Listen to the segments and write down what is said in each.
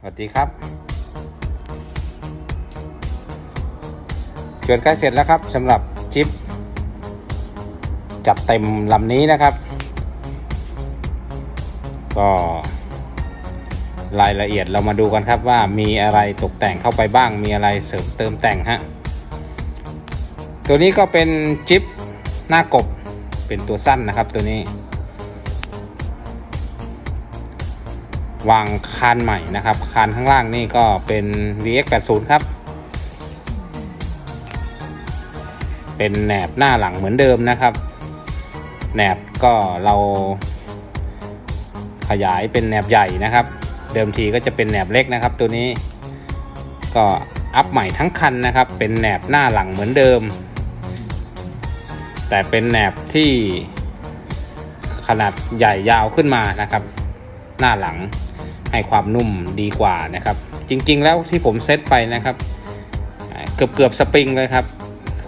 สวัสดีครับจวนใกล้เสร็จแล้วครับสำหรับจิปจัดเต็มลำนี้นะครับ ก็รายละเอียดเรามาดูกันครับว่ามีอะไรตกแต่งเข้าไปบ้าง มีอะไรเสริมเติมแต่งฮะตัวนี้ก็เป็นจิปหน้ากบเป็นตัวสั้นนะครับตัวนี้ วางคานใหม่นะครับ คานข้างล่างนี่ก็เป็น VX80 ครับ เป็นแหนบหน้าหลังเหมือนเดิมนะครับ แหนบก็เราขยายเป็นแหนบใหญ่นะครับ เดิมทีก็จะเป็นแหนบเล็กนะครับ ตัวนี้ก็อัพใหม่ทั้งคันนะครับ เป็นแหนบหน้าหลังเหมือนเดิม แต่เป็นแหนบที่ขนาดใหญ่ยาวขึ้นมานะครับ หน้าหลัง ให้ความนุ่มดีกว่านะครับ จริงๆแล้วที่ผมเซตไปนะครับ เกือบเกือบสปริงเลยครับ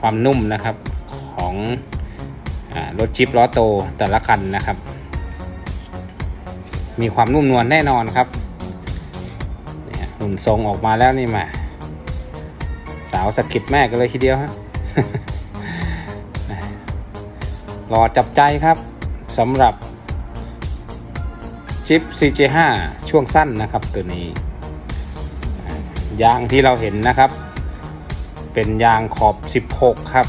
ความนุ่มนะครับของอรถจิปล้อโตแต่ละคันนะครับ มีความนุ่มนวลแน่นอนครับหุ่นทรงออกมาแล้วนี่มา สาวสกิดแม่กันเลยทีเดียวฮะรอจับใจครับสำหรับ ชิป CJ5 ช่วงสั้นนะครับตัวนี้ ยางที่เราเห็นนะครับ เป็นยางขอบ 16 ครับ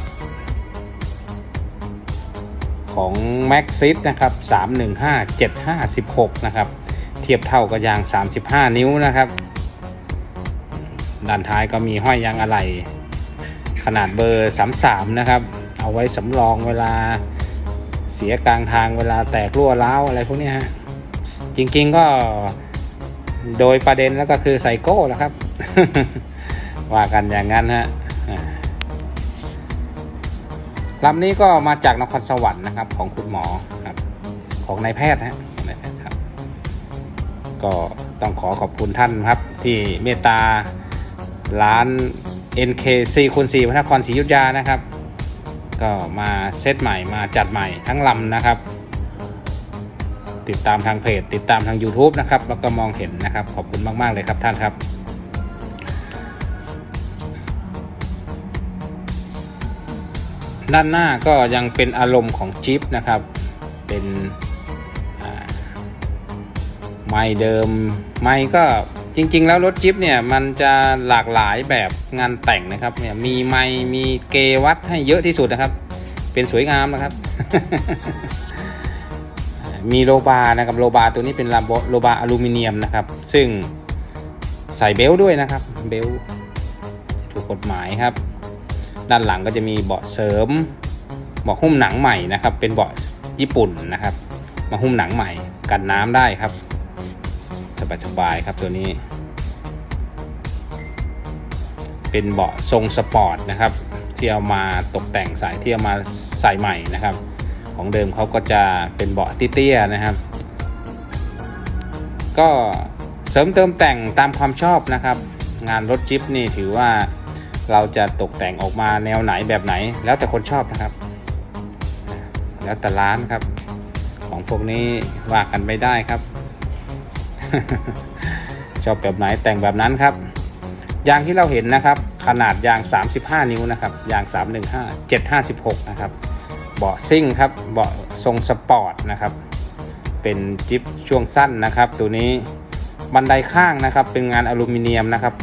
ของ Maxxis นะครับ 315 7516 นะครับ เทียบเท่ากับยาง 35 นิ้วนะครับ ด้านท้ายก็มีห้อยยางอะไหล่ขนาดเบอร์ 33 นะครับ เอาไว้สำรองเวลาเสียกลางทางเวลาแตกรั่วร้าวอะไรพวกนี้ฮะ จริงๆก็โดยประเด็นแล้วก็คือไซโก้แหละครับ ว่ากันอย่างนั้นฮะลำนี้ก็มาจากนครสวรรค์นะครับ ของคุณหมอครับ ของนายแพทย์ฮะนายแพทย์ครับ ก็ต้องขอขอบคุณท่านครับ ที่เมตตาร้าน NKC คูณ4พระนครศรีอยุธยานะครับ ก็มาเซตใหม่มาจัดใหม่ทั้งลำนะครับ ติดตามทางเพจ ติดตามทาง YouTube นะครับแล้วก็มองเห็นนะครับ ขอบคุณมาก ๆ เลยครับท่านครับด้านหน้าก็ยังเป็นอารมณ์ของจิ๊บนะครับ เป็นไม้เดิม ไม้ก็จริง ๆ แล้วรถจิ๊บเนี่ยมันจะหลากหลายแบบงานแต่งนะครับเนี่ยมีไม้มีเกวัดให้เยอะที่สุดนะครับ เป็นสวยงามนะครับ มีโลบาร์นะครับโลบาร์ตัวนี้เป็นโลบาร์อลูมิเนียมนะครับ ซึ่งใส่เบลด้วยนะครับเบลถูกกฎหมายครับ ด้านหลังก็จะมีเบาะเสริมเบาะหุ้มหนังใหม่นะครับ เป็นเบาะญี่ปุ่นนะครับ มาหุ้มหนังใหม่กันน้ำได้ครับสบายๆครับตัวนี้ เป็นเบาะทรงสปอร์ตนะครับที่เอามาตกแต่งใส่ที่เอามาใส่ใหม่นะครับ ของเดิมเขาก็จะเป็นเบาะเตี้ยๆนะครับ ก็เสริมเติมแต่งตามความชอบนะครับ งานรถจิ๊ปนี่ถือว่าเราจะตกแต่งออกมาแนวไหนแบบไหน แล้วแต่คนชอบนะครับ แล้วแต่ร้านครับ ของพวกนี้ว่ากันไม่ได้ครับ ชอบแบบไหนแต่งแบบนั้นครับยางที่เราเห็นนะครับ ขนาดยาง 35 นิ้วนะครับ ยาง 315 756 นะครับ เบาะซิ่งครับเบาะทรงสปอร์ตนะครับเป็นจิ๊บช่วงสั้นนะครับ ตัวนี้บันไดข้างนะครับ เป็นงานอลูมิเนียมนะครับ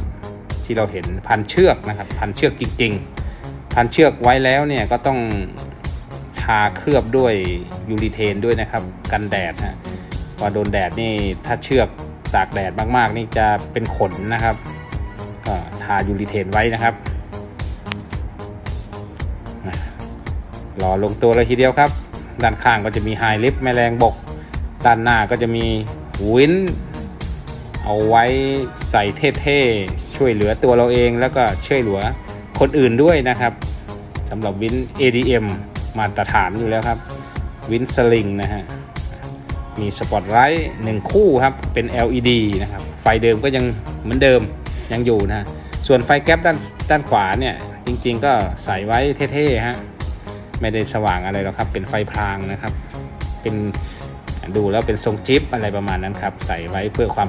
ที่เราเห็นพันเชือกนะครับ พันเชือกจริง ๆ พันเชือกไว้แล้วเนี่ยก็ต้องทาเคลือบด้วยยูริเทนด้วยนะครับ กันแดดฮะพอโดนแดดนี่ถ้าเชือกตากแดดมากๆ นี่จะเป็นขนนะครับก็ทายูริเทนไว้นะครับ รอลงตัวเลยทีเดียวครับ ด้านข้างก็จะมีไฮลิฟแมลงบก ด้านหน้าก็จะมีวินเอาไว้ใส่เท่ๆ ช่วยเหลือตัวเราเองแล้วก็ช่วยเหลือคนอื่นด้วยนะครับสำหรับวิน ADM มาตรฐานอยู่แล้วครับ วินสลิงนะฮะ มีสปอตไลท์หนึ่งคู่ครับ เป็น LED นะครับ ไฟเดิมก็ยังเหมือนเดิมยังอยู่นะ ส่วนไฟแก๊ปด้านด้านขวาเนี่ย จริงๆก็ใส่ไว้เท่ๆฮะ ไม่ได้สว่างอะไรหรอกครับ เป็นไฟพรางนะครับ เป็นดูแล้วเป็นทรงจิ๊บอะไรประมาณนั้นครับ ใส่ไว้เพื่อความ